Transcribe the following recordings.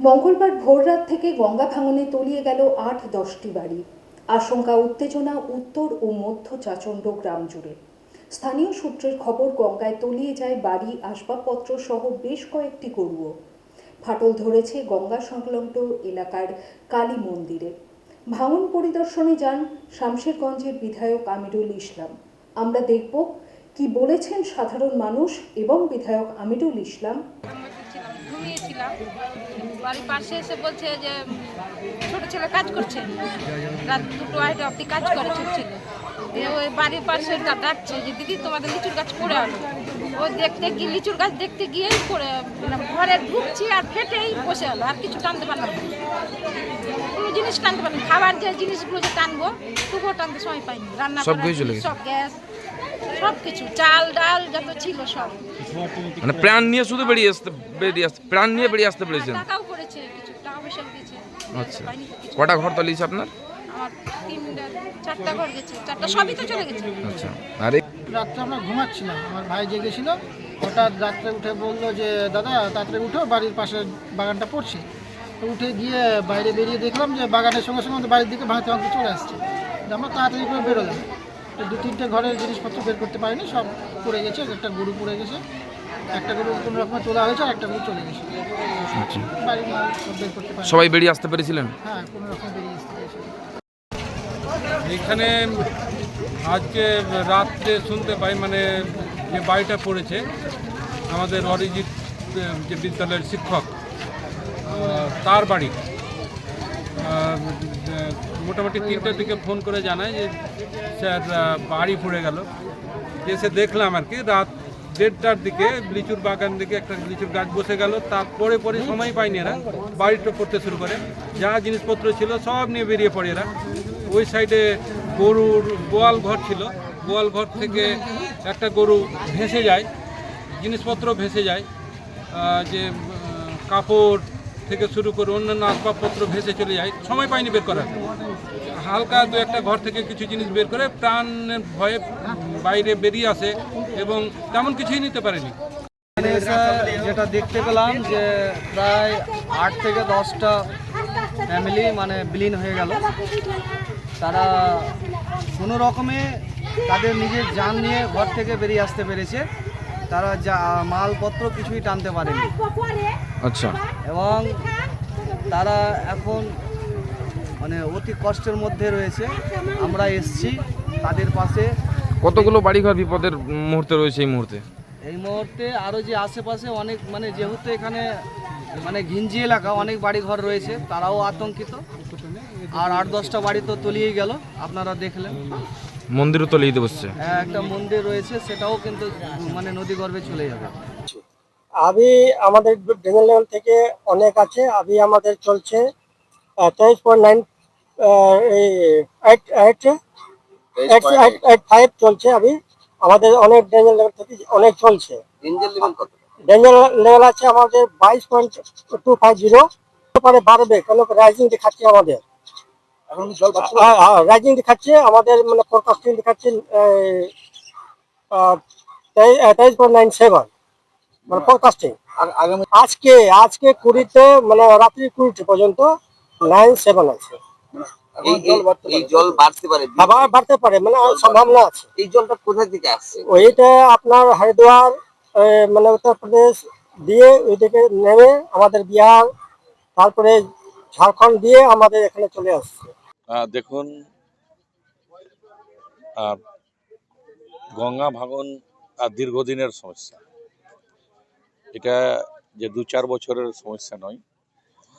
মঙ্গলবার ভোররাত থেকে গঙ্গা ভাঙনে তলিয়ে গেল আট, দশটি বাড়ি। আশঙ্কা, উত্তেজনা উত্তর ও মধ্য চাচণ্ড গ্রাম জুড়ে। স্থানীয় সূত্রের খবর, গঙ্গায় তলিয়ে যায় বাড়ি, আসবাবপত্র সহ বেশ কয়েকটি গরুও। ফাটল ধরেছে গঙ্গা সংলগ্ন এলাকার কালী মন্দিরে। ভাঙন পরিদর্শনে যান শামশেরগঞ্জের বিধায়ক আমিরুল ইসলাম। আমরা দেখব কি বলেছেন সাধারণ মানুষ এবং বিধায়ক আমিরুল ইসলাম। ঘুমিয়েছিলাম। বাড়ির পাশে এসে বলছে যে ছোট ছেলে কাজ করছে। রাত দুটো আড়াইটা অব্দি কাজ করে ছোট ছেলে। দিয়ে ওই বাড়ির পাশে ডাকছে যে দিদি তোমাদের লিচুর গাছ পড়ে আলো ও দেখতে গিয়ে লিচুর গাছ দেখতে গিয়েই পড়ে মানে ঘরে ঢুকছি আর ফেটেই বসে হলো আর কিছু টানতে পারলাম না। কোনো জিনিস টানতে পারলাম। খাবার যে জিনিসগুলো যে টানবো তবুও টানতে সময় পাইনি। রান্না? সব গ্যাস সব কিছু চাল ডাল যত ছিল সব। মানে প্রাণ নিয়ে শুধু বেরিয়ে আসতে বেরিয়ে আসতে প্রাণ নিয়ে বেরিয়ে আসতে পেরেছেন? দিয়েছে। আচ্ছা। কটা ঘর তলিয়েছে আপনার? আমার তিনটা চারটা ঘর গেছে চারটা সবই তো চলে গেছে। আচ্ছা আর রাত্রে আমরা ঘুমাচ্ছিলাম আমার ভাই জেগেছিল হঠাৎ রাত্রে উঠে বলল যে দাদা তাড়াতাড়ি উঠো বাড়ির পাশে বাগানটা পড়ছে। তো উঠে গিয়ে বাইরে বেরিয়ে দেখলাম যে বাগানের সঙ্গে সঙ্গে বাড়ির দিকে ভাঙতে ভাঙতে চলে আসছে। আমরা তাড়াতাড়ি করে বেরোলাম। দু তিনটে ঘরের জিনিসপত্র বের করতে পারিনি সব পড়ে গেছে একটা গরু পড়ে গেছে একটা গরু কোনো রকমে তোলা হয়েছে আর একটা গরু চলে গেছে। আচ্ছা। বাড়ির মাল সব বের করতে পারি সবাই বেরিয়ে আসতে পেরেছিলেন? হ্যাঁ কোনো রকম বেরিয়ে আসতে এখানে আজকে রাত্রে শুনতে পাই মানে যে বাড়িটা পড়েছে আমাদের অরিজিৎ যে বিদ্যালয়ের শিক্ষক তার বাড়ি। মোটামুটি তিনটের দিকে ফোন করে জানায় যে স্যার বাড়ি পড়ে গেল। এসে দেখলাম আর কি, রাত দেড়টার দিকে লিচুর বাগান দিকে একটা লিচুর গাছ বসে গেল। তারপরে পরে সময় পায়নি এরা বাড়িটা পড়তে শুরু করে। যা জিনিসপত্র ছিল সব নিয়ে বেরিয়ে পড়ে এরা। ওই সাইডে গরুর গোয়াল ঘর ছিল। গোয়াল ঘর থেকে একটা গরু ভেসে যায়, জিনিসপত্র ভেসে যায়। যে কাপড় থেকে শুরু করে অন্যান্য আসবাবপত্র ভেসে চলে যায়। সময় পায়নি বের করার। হালকা দু একটা ঘর থেকে কিছু জিনিস বের করে প্রাণের ভয়ে বাইরে বেরিয়ে আসে এবং তেমন কিছুই নিতে পারেনি। যেটা দেখতে পেলাম যে প্রায় আট থেকে দশটা ফ্যামিলি মানে বিলীন হয়ে গেল। তারা কোনো রকমে তাদের নিজের যান নিয়ে ঘর থেকে বেরিয়ে আসতে পেরেছে। তারা যা মালপত্র কিছুই টানতে পারেনি। আচ্ছা। এবং তারা এখন মানে অতি কষ্টের মধ্যে রয়েছে। আমরা এসছি তাদের পাশে। কতগুলো বাড়িঘর বিপদের মুহূর্তে রয়েছে এই মুহূর্তে? এই মুহূর্তে আরও যে আশেপাশে অনেক মানে যেহেতু এখানে মানে ঘিঞ্জি এলাকা অনেক বাড়ি ঘর রয়েছে তারাও আতঙ্কিত। আর আট দশটা বাড়ি তো তলিয়ে গেল আপনারা দেখলেন। মন্দিরও তলিয়ে দিতে বসছে। একটা মন্দির রয়েছে সেটাও কিন্তু মানে নদী গর্ভে চলে যাবে। আবি আমাদের ড্রেন লেভেল থেকে অনেক আছে আবি আমাদের চলছে তেইশ point nine eight eight eight five চলছে আবি। আমাদের অনেক ডেঞ্জার লেভেল থেকে অনেক চলছে। ডেঞ্জার লেভেল আছে আমাদের বাইশ পয়েন্ট টু ফাইভ জিরো পরে বাড়বে কেন রাইজিং দেখাচ্ছে আমাদের। হ্যাঁ হ্যাঁ রাইজিং দেখাচ্ছে আমাদের মানে ফোরকাস্টিং দেখাচ্ছে তেইশ পয়েন্ট নাইন সেভেন মানে ফোরকাস্টিং আজকে আজকে কুড়িতে মানে রাত্রি কুড়িতে পর্যন্ত নাইন সেভেন আছে। এই জল বাড়তে পারে। বাড়তে পারে মানে সম্ভাবনা আছে। এই জলটা কোথা থেকে আসছে? ওইটা আপনার হরিদ্বার মানে উত্তরপ্রদেশ দিয়ে ওইদিকে নেমে আমাদের বিহার তারপরে ঝাড়খণ্ড দিয়ে আমাদের এখানে চলে আসছে। দেখুন গঙ্গা ভাঙন আহ, দীর্ঘদিনের সমস্যা। এটা যে দু চার বছরের সমস্যা নয়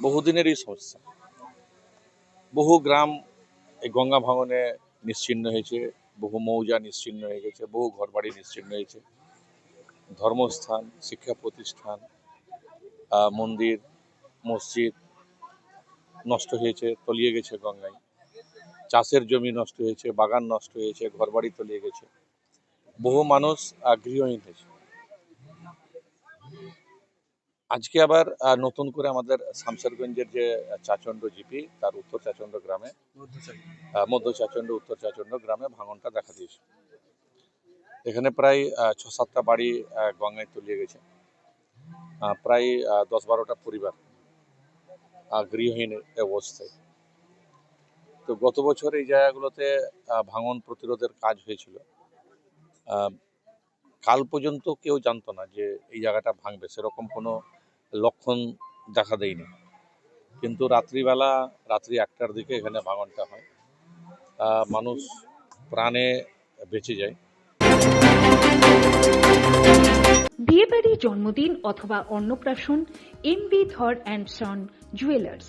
বহুদিনেরই সমস্যা। বহু গ্রাম এই গঙ্গা ভাঙনে নিশ্চিহ্ন হয়েছে বহু মৌজা নিশ্চিহ্ন হয়ে গেছে বহু ঘরবাড়ি নিশ্চিহ্ন হয়েছে। ধর্মস্থান শিক্ষা প্রতিষ্ঠান মন্দির মসজিদ নষ্ট হয়েছে তলিয়ে গেছে গঙ্গায়। চাষের জমি নষ্ট হয়েছে, বাগান নষ্ট হয়েছে, ঘরবাড়ি তলিয়ে গেছে। বহু মানুষ গৃহহীন হয়েছে। আজকে আবার নতুন করে আমাদের শামসারগঞ্জের যে চাচণ্ড জিপি, তার উত্তর চাচণ্ড গ্রামে মধ্য চাচণ্ড, উত্তর চাচণ্ড গ্রামে ভাঙনটা দেখা দিয়েছে। এখানে প্রায় ছ সাতটা বাড়ি গঙ্গায় তলিয়ে গেছে। প্রায় দশ বারোটা পরিবার গৃহহীন অবস্থায়। তো গত বছর এই জায়গাগুলোতে ভাঙন প্রতিরোধের কাজ হয়েছিল। কাল পর্যন্ত কেউ জানতো না যে এই জায়গাটা ভাঙবে। সেরকম কোনো লক্ষণ দেখা দেয়নি। কিন্তু রাত্রিবেলা, রাত্রি একটার দিকে এখানে ভাঙনটা হয়। মানুষ প্রাণে বেঁচে যায়। বিয়েবাড়ি জন্মদিন অথবা অন্নপ্রাশন M B Dhar and son jewellers.